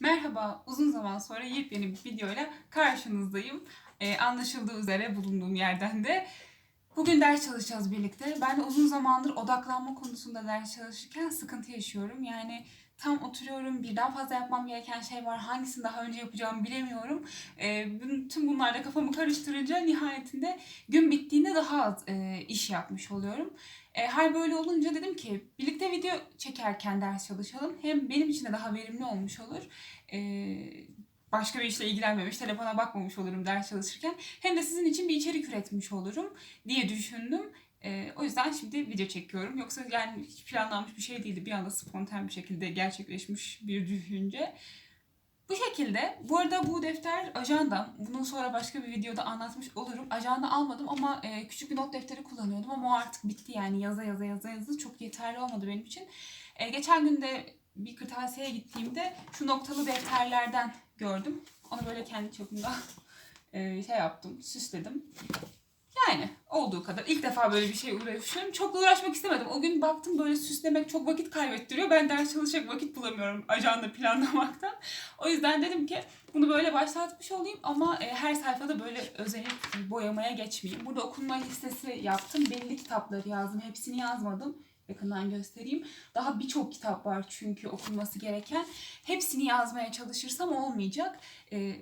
Merhaba, uzun zaman sonra yepyeni bir videoyla karşınızdayım. Ee, anlaşıldığı üzere bulunduğum yerden de. Bugün ders çalışacağız birlikte. Ben de uzun zamandır odaklanma konusunda ders çalışırken sıkıntı yaşıyorum. Yani tam oturuyorum, birden fazla yapmam gereken şey var. Hangisini daha önce yapacağımı bilemiyorum. Bütün- tüm bunlarla kafamı karıştırınca nihayetinde gün bittiğinde daha az e, iş yapmış oluyorum. E, her böyle olunca dedim ki birlikte video çekerken ders çalışalım. Hem benim için de daha verimli olmuş olur. E, başka bir işle ilgilenmemiş, telefona bakmamış olurum ders çalışırken. Hem de sizin için bir içerik üretmiş olurum diye düşündüm. E, o yüzden şimdi video çekiyorum. Yoksa yani hiç planlanmış bir şey değildi. Bir anda spontan bir şekilde gerçekleşmiş bir düşünce. Bu şekilde. Bu arada bu defter ajandam. Bunun sonra başka bir videoda anlatmış olurum. Ajanda almadım ama e, küçük bir not defteri kullanıyordum ama o artık bitti yani yaza yaza yaza yaza çok yeterli olmadı benim için. E, geçen gün de bir kırtasiyeye gittiğimde şu noktalı defterlerden gördüm. Onu böyle kendi çapımda e, şey yaptım, süsledim. Yani olduğu kadar. İlk defa böyle bir şey uğraşıyorum. Çok uğraşmak istemedim. O gün baktım böyle süslemek çok vakit kaybettiriyor. Ben ders çalışacak vakit bulamıyorum ajanda planlamaktan. O yüzden dedim ki bunu böyle başlatmış olayım ama e, her sayfada böyle özenip boyamaya geçmeyeyim. Burada okunma listesi yaptım. Belli kitapları yazdım. Hepsini yazmadım. Yakından göstereyim. Daha birçok kitap var çünkü okunması gereken. Hepsini yazmaya çalışırsam olmayacak. E,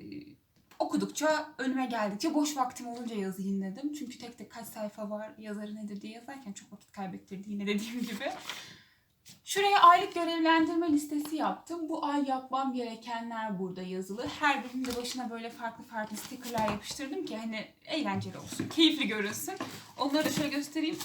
okudukça önüme geldikçe boş vaktim olunca yazayım dedim. Çünkü tek tek kaç sayfa var yazarı nedir diye yazarken çok vakit kaybettirdi yine dediğim gibi. Şuraya aylık görevlendirme listesi yaptım. Bu ay yapmam gerekenler burada yazılı. Her birinin de başına böyle farklı farklı stickerlar yapıştırdım ki hani eğlenceli olsun, keyifli görünsün. Onları da şöyle göstereyim.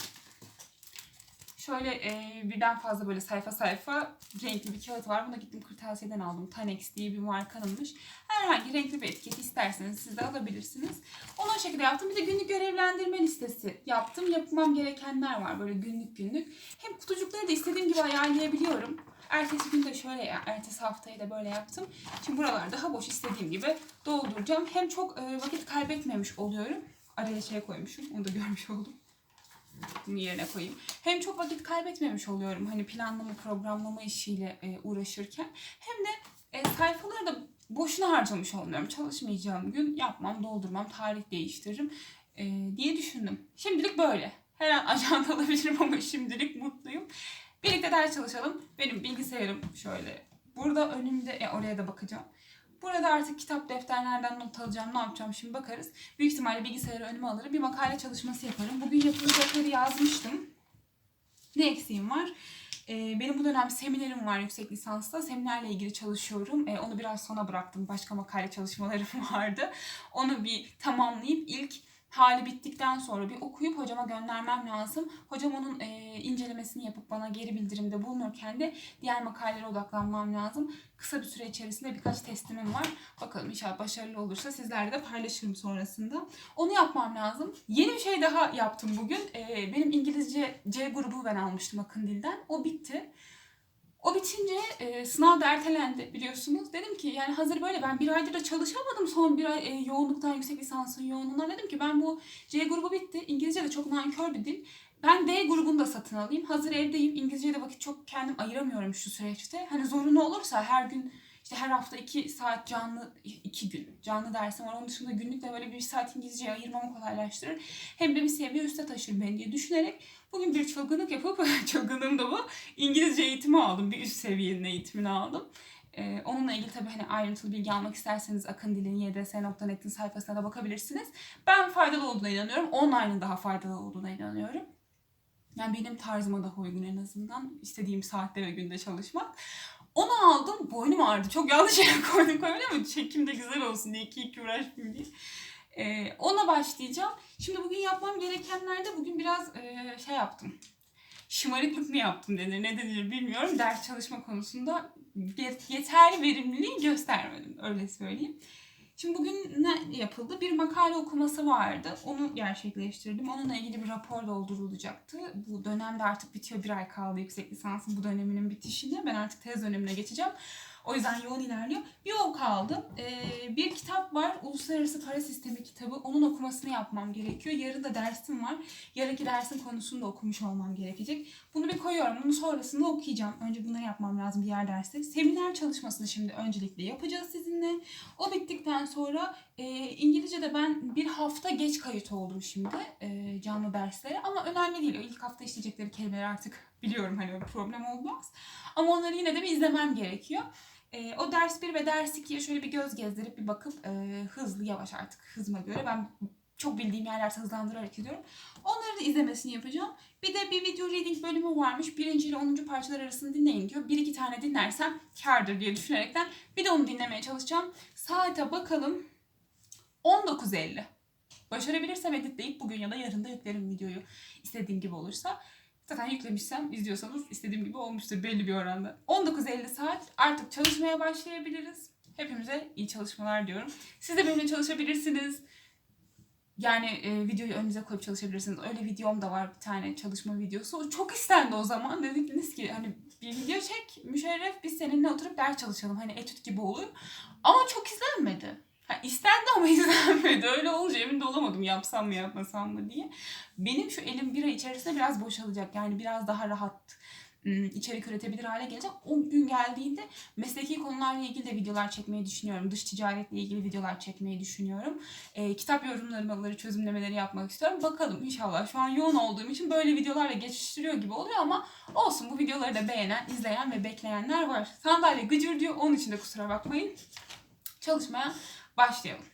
Şöyle e, birden fazla böyle sayfa sayfa renkli bir kağıt var. Bunu gittim kırtasiyeden aldım. Tanex diye bir markanınmış. Herhangi renkli bir etiket isterseniz siz de alabilirsiniz. Onu o şekilde yaptım. Bir de günlük görevlendirme listesi yaptım. Yapmam gerekenler var böyle günlük günlük. Hem kutucukları da istediğim gibi ayarlayabiliyorum. Ertesi gün de şöyle, ertesi haftayı da böyle yaptım. Şimdi buralar daha boş istediğim gibi dolduracağım. Hem çok e, vakit kaybetmemiş oluyorum. Araya şey koymuşum. Onu da görmüş oldum. Yerine koyayım. Hem çok vakit kaybetmemiş oluyorum. Hani planlama, programlama işiyle e, uğraşırken. Hem de e, sayfaları da boşuna harcamış olmuyorum. Çalışmayacağım gün yapmam, doldurmam, tarih değiştiririm e, diye düşündüm. Şimdilik böyle. Her an ajanda alabilirim ama şimdilik mutluyum. Birlikte ders çalışalım. Benim bilgisayarım şöyle. Burada önümde, e, oraya da bakacağım. Burada artık kitap defterlerden not alacağım. Ne yapacağım şimdi bakarız. Büyük ihtimalle bilgisayarı önüme alırım. Bir makale çalışması yaparım. Bugün yapılacakları yazmıştım. Ne eksiğim var? Ee, benim bu dönem seminerim var yüksek lisansta. Seminerle ilgili çalışıyorum. Ee, onu biraz sona bıraktım. Başka makale çalışmalarım vardı. Onu bir tamamlayıp ilk hali bittikten sonra bir okuyup hocama göndermem lazım. Hocam onun e, incelemesini yapıp bana geri bildirimde bulunurken de diğer makalelere odaklanmam lazım. Kısa bir süre içerisinde birkaç teslimim var. Bakalım inşallah başarılı olursa sizlerle de paylaşırım sonrasında. Onu yapmam lazım. Yeni bir şey daha yaptım bugün. Ee, benim İngilizce C grubu ben almıştım Akın Dil'den. O bitti. O bitince e, sınav da ertelendi biliyorsunuz. Dedim ki yani hazır böyle ben bir aydır da çalışamadım son bir ay e, yoğunluktan yüksek lisansın yoğunluğundan. Dedim ki ben bu C grubu bitti. İngilizce de çok nankör bir dil. Ben D grubunu da satın alayım. Hazır evdeyim. İngilizceye de vakit çok kendim ayıramıyorum şu süreçte. Hani zorunlu olursa her gün işte her hafta iki saat canlı, iki gün canlı dersim var. Onun dışında günlük de böyle bir saat İngilizceye ayırmamı kolaylaştırır. Hem de bir seviye üste taşır beni diye düşünerek bugün bir çılgınlık yapıp, çılgınlığım da bu, İngilizce eğitimi aldım. Bir üst seviyenin eğitimini aldım. Ee, onunla ilgili tabii hani ayrıntılı bilgi almak isterseniz Akın Dil'in yds.net'in sayfasına da bakabilirsiniz. Ben faydalı olduğuna inanıyorum. Online'ın daha faydalı olduğuna inanıyorum. Yani benim tarzıma daha uygun en azından. istediğim saatte ve günde çalışmak. Onu aldım. Boynum ağrıdı. Çok yanlış yere koydum koymayı ama çekim de güzel olsun diye iki iki uğraşmayayım diye. Ee, ona başlayacağım. Şimdi bugün yapmam gerekenlerde bugün biraz e, şey yaptım. Şımarıklık mı yaptım denir ne denir bilmiyorum. Ders çalışma konusunda yet- yeterli verimliliği göstermedim öyle söyleyeyim. Şimdi bugün ne yapıldı? Bir makale okuması vardı. Onu gerçekleştirdim. Onunla ilgili bir rapor doldurulacaktı. Bu dönemde artık bitiyor. Bir ay kaldı yüksek lisansın bu döneminin bitişine. Ben artık tez dönemine geçeceğim. O yüzden yoğun ilerliyor. Bir ok aldım. Ee, bir kitap var. Uluslararası Para Sistemi kitabı. Onun okumasını yapmam gerekiyor. Yarın da dersim var. Yarınki dersin konusunu da okumuş olmam gerekecek. Bunu bir koyuyorum. Bunu sonrasında okuyacağım. Önce bunları yapmam lazım diğer derste. Seminer çalışmasını şimdi öncelikle yapacağız sizinle. O bittikten sonra e, İngilizce'de ben bir hafta geç kayıt oldum şimdi e, canlı derslere. Ama önemli değil. O ilk hafta işleyecekleri kelimeleri artık biliyorum hani problem olmaz. Ama onları yine de bir izlemem gerekiyor. E, o ders 1 ve ders 2'ye şöyle bir göz gezdirip bir bakıp e, hızlı yavaş artık hızıma göre ben çok bildiğim yerlerde hızlandırarak gidiyorum. Onları da izlemesini yapacağım. Bir de bir video reading bölümü varmış. Birinci ile 10. parçalar arasını dinleyin diyor. Bir iki tane dinlersem kardır diye düşünerekten bir de onu dinlemeye çalışacağım. Saate bakalım. 19.50. Başarabilirsem editleyip bugün ya da yarın da yüklerim videoyu. İstediğim gibi olursa. Zaten yüklemişsem izliyorsanız istediğim gibi olmuştur belli bir oranda. 19.50 saat artık çalışmaya başlayabiliriz. Hepimize iyi çalışmalar diyorum. Siz de benimle çalışabilirsiniz. Yani e, videoyu önünüze koyup çalışabilirsiniz. Öyle videom da var bir tane çalışma videosu. Çok istendi o zaman. Dediniz ki hani bir video çek müşerref biz seninle oturup ders çalışalım. Hani etüt gibi olur. Ama çok izlenmedi. Ha, istendi ama izlenmedi. Öyle olunca emin de olamadım yapsam mı yapmasam mı diye. Benim şu elim bir ay içerisinde biraz boşalacak. Yani biraz daha rahat içerik üretebilir hale gelecek. O gün geldiğinde mesleki konularla ilgili de videolar çekmeyi düşünüyorum. Dış ticaretle ilgili videolar çekmeyi düşünüyorum. Ee, kitap yorumlamaları, çözümlemeleri yapmak istiyorum. Bakalım inşallah. Şu an yoğun olduğum için böyle videolarla geçiştiriyor gibi oluyor ama olsun bu videoları da beğenen, izleyen ve bekleyenler var. Sandalye gıcır diyor. Onun için de kusura bakmayın. Çalışmaya başlayalım.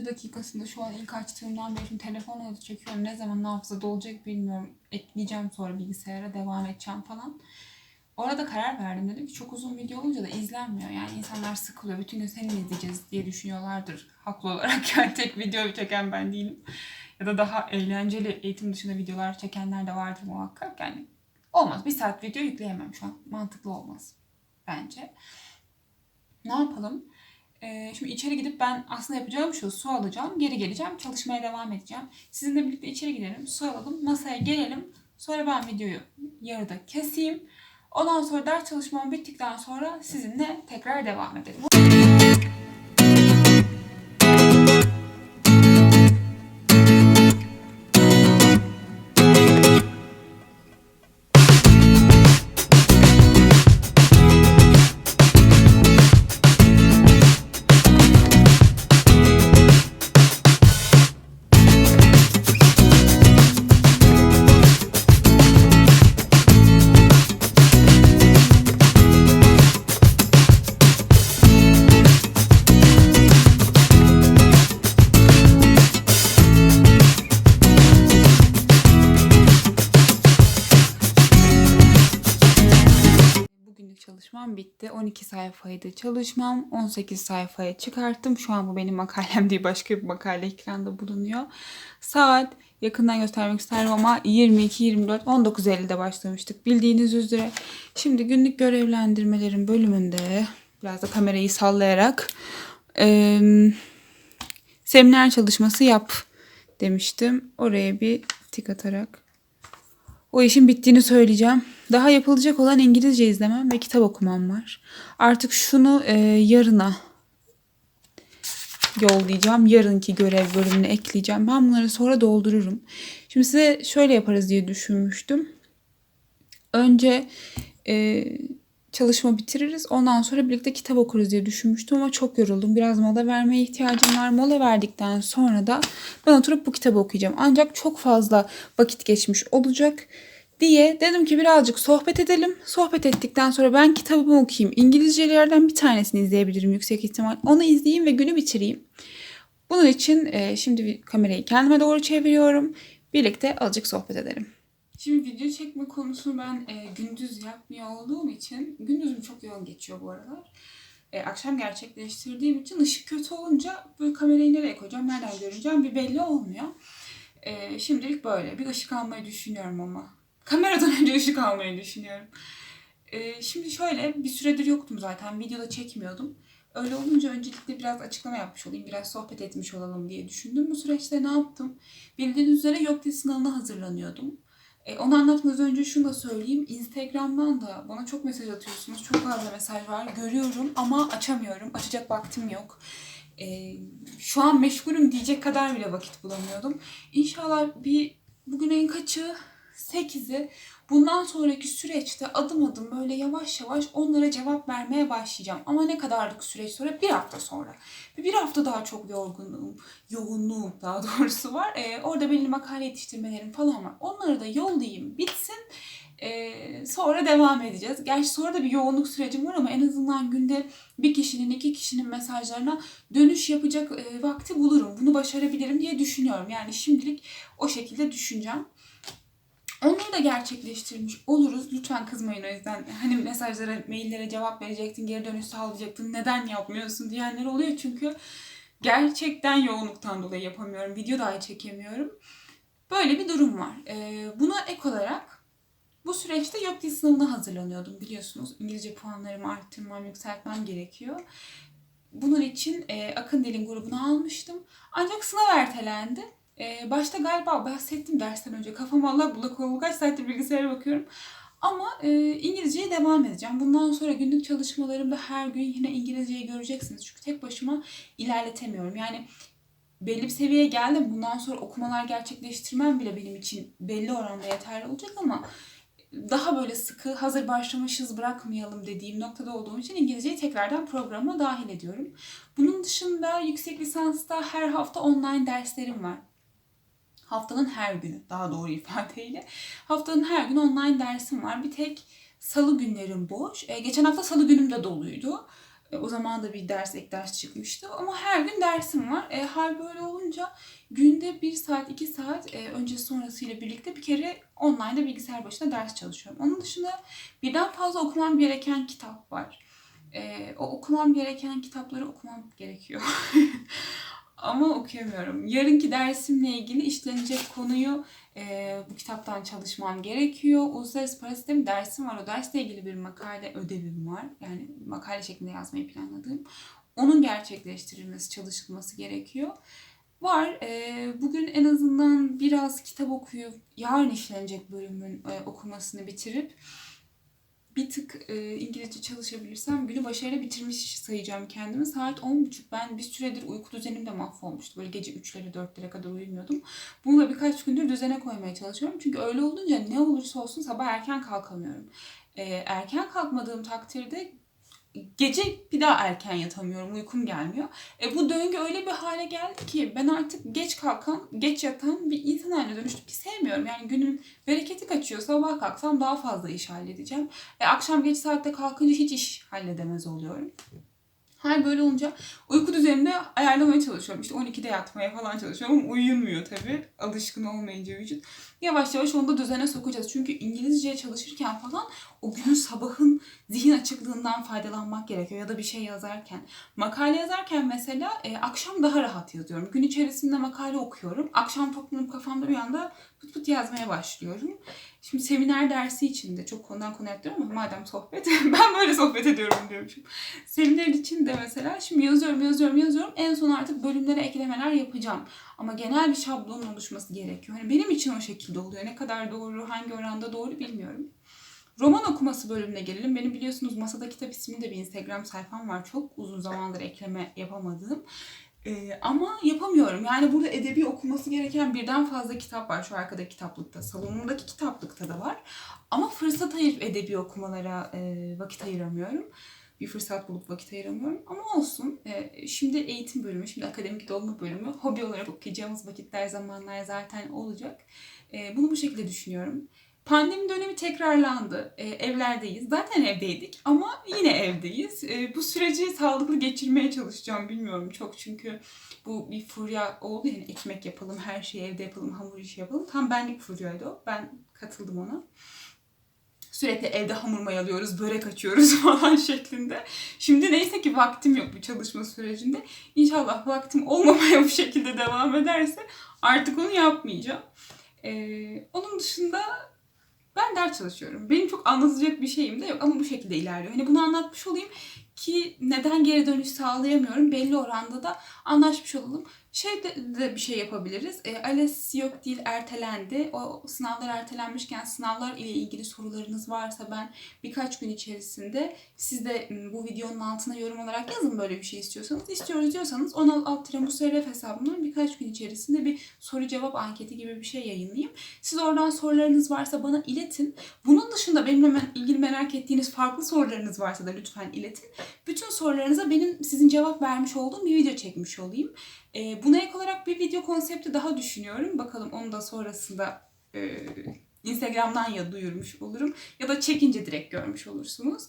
46. dakikasında şu an ilk açtığımdan beri şimdi telefonla da çekiyorum. Ne zaman hafıza dolacak bilmiyorum. Ekleyeceğim sonra bilgisayara devam edeceğim falan. Orada karar verdim. Dedim ki çok uzun video olunca da izlenmiyor. Yani insanlar sıkılıyor. Bütün gün seni izleyeceğiz diye düşünüyorlardır. Haklı olarak yani tek video çeken ben değilim. Ya da daha eğlenceli eğitim dışında videolar çekenler de vardır muhakkak. Yani olmaz. Bir saat video yükleyemem şu an. Mantıklı olmaz. Bence. Ne yapalım? Ee, şimdi içeri gidip ben aslında yapacağım şu su alacağım. Geri geleceğim. Çalışmaya devam edeceğim. Sizinle birlikte içeri gidelim. Su alalım. Masaya gelelim. Sonra ben videoyu yarıda keseyim. Ondan sonra ders çalışmam bittikten sonra sizinle tekrar devam edelim. Sayfaydı çalışmam. 18 sayfaya çıkarttım. Şu an bu benim makalem değil. Başka bir makale ekranda bulunuyor. Saat yakından göstermek isterim ama 22-24 19.50'de başlamıştık. Bildiğiniz üzere. Şimdi günlük görevlendirmelerin bölümünde biraz da kamerayı sallayarak eee, seminer çalışması yap demiştim. Oraya bir tik atarak o işin bittiğini söyleyeceğim. Daha yapılacak olan İngilizce izlemem ve kitap okumam var. Artık şunu e, yarına yollayacağım. Yarınki görev bölümüne ekleyeceğim. Ben bunları sonra doldururum. Şimdi size şöyle yaparız diye düşünmüştüm. Önce e, çalışma bitiririz. Ondan sonra birlikte kitap okuruz diye düşünmüştüm ama çok yoruldum. Biraz mola vermeye ihtiyacım var. Mola verdikten sonra da ben oturup bu kitabı okuyacağım. Ancak çok fazla vakit geçmiş olacak diye dedim ki birazcık sohbet edelim. Sohbet ettikten sonra ben kitabımı okuyayım. İngilizcelerden bir tanesini izleyebilirim yüksek ihtimal. Onu izleyeyim ve günü bitireyim. Bunun için e, şimdi kamerayı kendime doğru çeviriyorum. Birlikte azıcık sohbet edelim. Şimdi video çekme konusunu ben e, gündüz yapmıyor olduğum için gündüzüm çok yoğun geçiyor bu aralar. E, akşam gerçekleştirdiğim için ışık kötü olunca böyle kamerayı nereye koyacağım, nereden göreceğim bir belli olmuyor. E, şimdilik böyle. Bir ışık almayı düşünüyorum ama. Kameradan önce ışık almayı düşünüyorum. E, şimdi şöyle bir süredir yoktum zaten. Videoda çekmiyordum. Öyle olunca öncelikle biraz açıklama yapmış olayım, biraz sohbet etmiş olalım diye düşündüm. Bu süreçte ne yaptım? Bildiğiniz üzere dil sınavına hazırlanıyordum. E, onu anlatmadan önce şunu da söyleyeyim. Instagram'dan da bana çok mesaj atıyorsunuz. Çok fazla mesaj var. Görüyorum ama açamıyorum. Açacak vaktim yok. E, şu an meşgulüm diyecek kadar bile vakit bulamıyordum. İnşallah bir bugün en kaçı? 8'i bundan sonraki süreçte adım adım böyle yavaş yavaş onlara cevap vermeye başlayacağım. Ama ne kadarlık süreç sonra? Bir hafta sonra. Bir hafta daha çok yorgunluğum, yoğunluğum daha doğrusu var. Ee, orada benim makale yetiştirmelerim falan var. Onları da yollayayım, bitsin. Ee, sonra devam edeceğiz. Gerçi sonra da bir yoğunluk sürecim var ama en azından günde bir kişinin, iki kişinin mesajlarına dönüş yapacak e, vakti bulurum. Bunu başarabilirim diye düşünüyorum. Yani şimdilik o şekilde düşüneceğim. Onları da gerçekleştirmiş oluruz. Lütfen kızmayın o yüzden. Hani mesajlara, maillere cevap verecektin, geri dönüş sağlayacaktın. Neden yapmıyorsun diyenler oluyor çünkü gerçekten yoğunluktan dolayı yapamıyorum. Video dahi çekemiyorum. Böyle bir durum var. Ee, buna ek olarak bu süreçte yok dil sınavına hazırlanıyordum biliyorsunuz. İngilizce puanlarımı arttırmam, yükseltmem gerekiyor. Bunun için e, Akın Dil'in grubunu almıştım. Ancak sınav ertelendi. Ee, başta galiba bahsettim dersten önce. Kafam Allah bulak oldu. Kaç saattir bilgisayara bakıyorum. Ama e, İngilizceye devam edeceğim. Bundan sonra günlük çalışmalarımda her gün yine İngilizceyi göreceksiniz. Çünkü tek başıma ilerletemiyorum. Yani belli bir seviyeye geldim. Bundan sonra okumalar gerçekleştirmem bile benim için belli oranda yeterli olacak ama daha böyle sıkı hazır başlamışız bırakmayalım dediğim noktada olduğum için İngilizceyi tekrardan programa dahil ediyorum. Bunun dışında yüksek lisansta her hafta online derslerim var haftanın her günü daha doğru ifadeyle haftanın her gün online dersim var. Bir tek salı günlerim boş. E, geçen hafta salı günüm de doluydu. E, o zaman da bir ders ek ders çıkmıştı. Ama her gün dersim var. E, hal böyle olunca günde bir saat iki saat e, öncesi sonrasıyla birlikte bir kere online'da bilgisayar başında ders çalışıyorum. Onun dışında birden fazla okumam gereken kitap var. E, o okumam gereken kitapları okumam gerekiyor. Ama okuyamıyorum. Yarınki dersimle ilgili işlenecek konuyu e, bu kitaptan çalışmam gerekiyor. Uluslararası para sistemi dersim var. O dersle ilgili bir makale ödevim var. Yani makale şeklinde yazmayı planladığım. Onun gerçekleştirilmesi, çalışılması gerekiyor. Var. E, bugün en azından biraz kitap okuyup yarın işlenecek bölümün e, okumasını bitirip bir tık e, İngilizce çalışabilirsem günü başarıyla bitirmiş sayacağım kendimi. Saat 10.30 ben bir süredir uyku düzenim de mahvolmuştu. Böyle gece 3'lere 4'lere kadar uyumuyordum. Bunu da birkaç gündür düzene koymaya çalışıyorum. Çünkü öyle olunca ne olursa olsun sabah erken kalkamıyorum. E, erken kalkmadığım takdirde gece bir daha erken yatamıyorum. Uykum gelmiyor. E, bu döngü öyle bir hale geldi ki ben artık geç kalkan, geç yatan bir insan haline dönüştüm ki sevmiyorum. Yani günün bereketi kaçıyor. Sabah kalksam daha fazla iş halledeceğim. E, akşam geç saatte kalkınca hiç iş halledemez oluyorum. Hal böyle olunca uyku düzenini ayarlamaya çalışıyorum. İşte 12'de yatmaya falan çalışıyorum ama uyumuyor tabii. Alışkın olmayınca vücut. Yavaş yavaş onu da düzene sokacağız. Çünkü İngilizce çalışırken falan o günün sabahın zihin açıklığından faydalanmak gerekiyor. Ya da bir şey yazarken. Makale yazarken mesela e, akşam daha rahat yazıyorum. Gün içerisinde makale okuyorum. Akşam toplanıp kafamda bir anda pıt pıt yazmaya başlıyorum. Şimdi seminer dersi içinde çok konudan konuya atlıyorum ama madem sohbet ben böyle sohbet ediyorum diyormuşum. Seminer için de mesela şimdi yazıyorum yazıyorum yazıyorum en son artık bölümlere eklemeler yapacağım. Ama genel bir şablonun oluşması gerekiyor. Hani benim için o şekilde oluyor. Ne kadar doğru, hangi oranda doğru bilmiyorum. Roman okuması bölümüne gelelim. Benim biliyorsunuz Masada Kitap isimli bir Instagram sayfam var. Çok uzun zamandır ekleme yapamadığım. Ee, ama yapamıyorum. Yani burada edebi okuması gereken birden fazla kitap var şu arkadaki kitaplıkta. Salonumdaki kitaplıkta da var. Ama fırsat ayırıp edebi okumalara e, vakit ayıramıyorum. Bir fırsat bulup vakit ayıramıyorum. Ama olsun. E, şimdi eğitim bölümü, şimdi akademik dolma bölümü. Hobi olarak okuyacağımız vakitler, zamanlar zaten olacak. E, bunu bu şekilde düşünüyorum. Pandemi dönemi tekrarlandı. E, evlerdeyiz. Zaten evdeydik ama yine evdeyiz. E, bu süreci sağlıklı geçirmeye çalışacağım. Bilmiyorum çok çünkü bu bir furya oldu. Yani ekmek yapalım, her şeyi evde yapalım, hamur işi yapalım. Tam benlik furyaydı o. Ben katıldım ona. Sürekli evde hamur mayalıyoruz, börek açıyoruz falan şeklinde. Şimdi neyse ki vaktim yok bu çalışma sürecinde. İnşallah vaktim olmamaya bu şekilde devam ederse artık onu yapmayacağım. Ee, onun dışında ben ders çalışıyorum. Benim çok anlatacak bir şeyim de yok ama bu şekilde ilerliyor. Hani bunu anlatmış olayım ki neden geri dönüş sağlayamıyorum belli oranda da anlaşmış olalım. Şey de, de bir şey yapabiliriz. E, ALES yok değil ertelendi. O sınavlar ertelenmişken sınavlar ile ilgili sorularınız varsa ben birkaç gün içerisinde siz de bu videonun altına yorum olarak yazın böyle bir şey istiyorsanız. İstiyoruz diyorsanız 16 Musarref hesabından birkaç gün içerisinde bir soru cevap anketi gibi bir şey yayınlayayım. Siz oradan sorularınız varsa bana iletin. Bunun dışında benimle ilgili merak ettiğiniz farklı sorularınız varsa da lütfen iletin. Bütün sorularınıza benim sizin cevap vermiş olduğum bir video çekmiş olayım. E, buna ek olarak bir video konsepti daha düşünüyorum. Bakalım onu da sonrasında e, Instagram'dan ya duyurmuş olurum ya da çekince direkt görmüş olursunuz.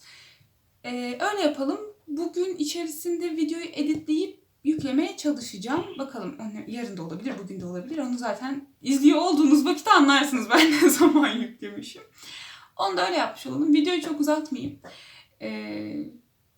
E, öyle yapalım. Bugün içerisinde videoyu editleyip yüklemeye çalışacağım. Bakalım yarın da olabilir, bugün de olabilir. Onu zaten izliyor olduğunuz vakit anlarsınız ben ne zaman yüklemişim. Onu da öyle yapmış olalım. Videoyu çok uzatmayayım. Ee,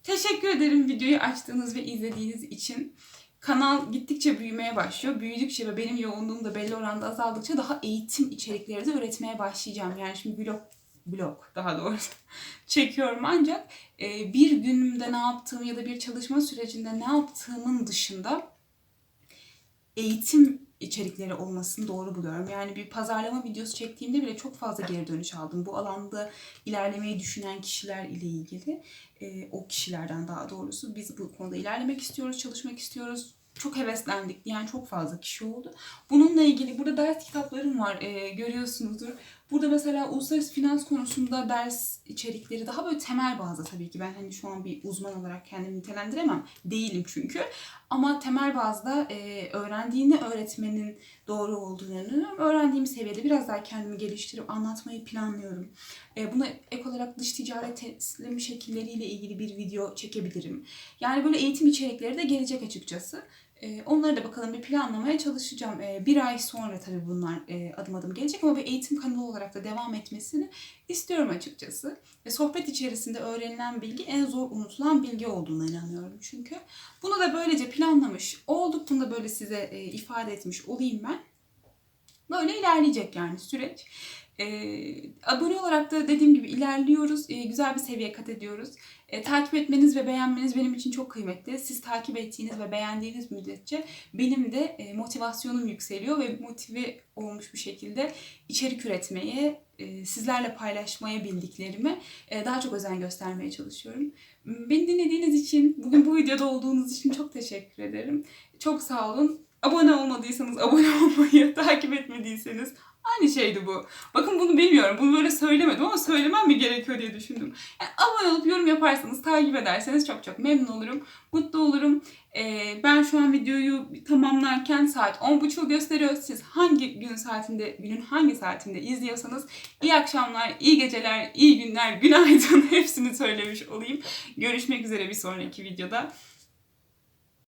teşekkür ederim videoyu açtığınız ve izlediğiniz için kanal gittikçe büyümeye başlıyor. Büyüdükçe ve benim yoğunluğum da belli oranda azaldıkça daha eğitim içerikleri de üretmeye başlayacağım. Yani şimdi blog blog daha doğrusu çekiyorum ancak e, bir günümde ne yaptığım ya da bir çalışma sürecinde ne yaptığımın dışında eğitim içerikleri olmasını doğru buluyorum. Yani bir pazarlama videosu çektiğimde bile çok fazla geri dönüş aldım. Bu alanda ilerlemeyi düşünen kişiler ile ilgili. E, o kişilerden daha doğrusu biz bu konuda ilerlemek istiyoruz, çalışmak istiyoruz. Çok heveslendik diyen çok fazla kişi oldu. Bununla ilgili burada ders kitaplarım var e, görüyorsunuzdur. Burada mesela uluslararası finans konusunda ders içerikleri daha böyle temel bazda tabii ki. Ben hani şu an bir uzman olarak kendimi nitelendiremem. Değilim çünkü. Ama temel bazda e, öğrendiğini öğretmenin doğru olduğunu inanıyorum. Öğrendiğim seviyede biraz daha kendimi geliştirip anlatmayı planlıyorum. E, buna ek olarak dış ticaret teslim şekilleriyle ilgili bir video çekebilirim. Yani böyle eğitim içerikleri de gelecek açıkçası. E, onları da bakalım bir planlamaya çalışacağım. E, bir ay sonra tabii bunlar e, adım adım gelecek ama bir eğitim kanalı olarak da devam etmesini istiyorum açıkçası. Ve sohbet içerisinde öğrenilen bilgi en zor unutulan bilgi olduğuna inanıyorum çünkü. Bunu da böylece planlamış olduk. Bunu da böyle size e, ifade etmiş olayım ben. Böyle ilerleyecek yani süreç. E, abone olarak da dediğim gibi ilerliyoruz. E, güzel bir seviye kat ediyoruz. E, takip etmeniz ve beğenmeniz benim için çok kıymetli. Siz takip ettiğiniz ve beğendiğiniz müddetçe benim de e, motivasyonum yükseliyor ve motive olmuş bir şekilde içerik üretmeye, e, sizlerle paylaşmaya bildiklerimi e, daha çok özen göstermeye çalışıyorum. Beni dinlediğiniz için, bugün bu videoda olduğunuz için çok teşekkür ederim. Çok sağ olun. Abone olmadıysanız abone olmayı, takip etmediyseniz aynı şeydi bu. Bakın bunu bilmiyorum. Bunu böyle söylemedim ama söylemem mi gerekiyor diye düşündüm. Yani abone olup yorum yaparsanız, takip ederseniz çok çok memnun olurum. Mutlu olurum. Ee, ben şu an videoyu tamamlarken saat 10.30 gösteriyor. Siz hangi gün saatinde, günün hangi saatinde izliyorsanız iyi akşamlar, iyi geceler, iyi günler, günaydın hepsini söylemiş olayım. Görüşmek üzere bir sonraki videoda.